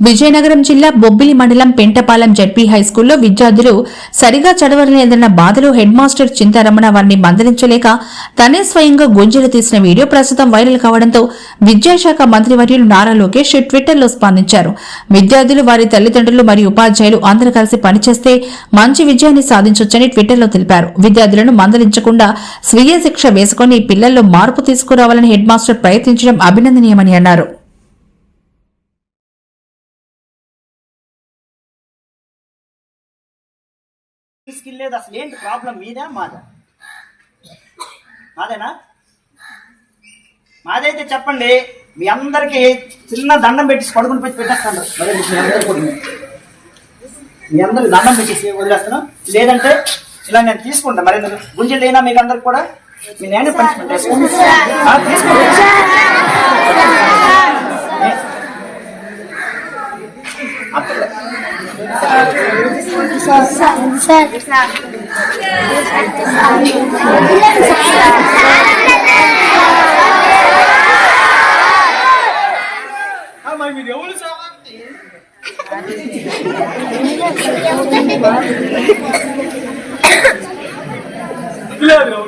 విజయనగరం జిల్లా బొబ్బిలి మండలం పెంటపాలెం జడ్పీ హైస్కూల్లో విద్యార్థులు సరిగా చదవలేదన్న బాధలో హెడ్ మాస్టర్ చింతారమణ వారిని మందలించలేక తనే స్వయంగా గుంజలు తీసిన వీడియో ప్రస్తుతం వైరల్ కావడంతో విద్యాశాఖ మంత్రివర్యులు నారా లోకేష్ ట్విట్టర్లో స్పందించారు. విద్యార్థులు వారి తల్లిదండ్రులు మరియు ఉపాధ్యాయులు అందరూ కలిసి పనిచేస్తే మంచి విజయాన్ని సాధించొచ్చని ట్విట్టర్లో తెలిపారు. విద్యార్థులను మందలించకుండా స్వీయ శిక్ష వేసుకుని పిల్లల్లో మార్పు తీసుకురావాలని హెడ్ మాస్టర్ ప్రయత్నించడం అభినందనీయమని అన్నారు. స్కిల్ లేదు అసలు. ఏంటి ప్రాబ్లం మీదా? మాదా? మాదేనా? మాదైతే చెప్పండి మీ అందరికి చిన్న దండం పెట్టి పడుకుని పెట్టి పెట్టేస్తాను. మరి మీ అందరికీ దండం పెట్టేసి వదిలేస్తాను. లేదంటే ఇలా నేను తీసుకుంటా. మరి? గుంజలు లేనా మీకు అందరికి కూడా? మీ నేను పనిష్మెంట్ వేసుకోండి Hemen gidiyor. Onu sağlam değil. Bilal ya.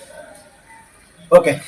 Okay.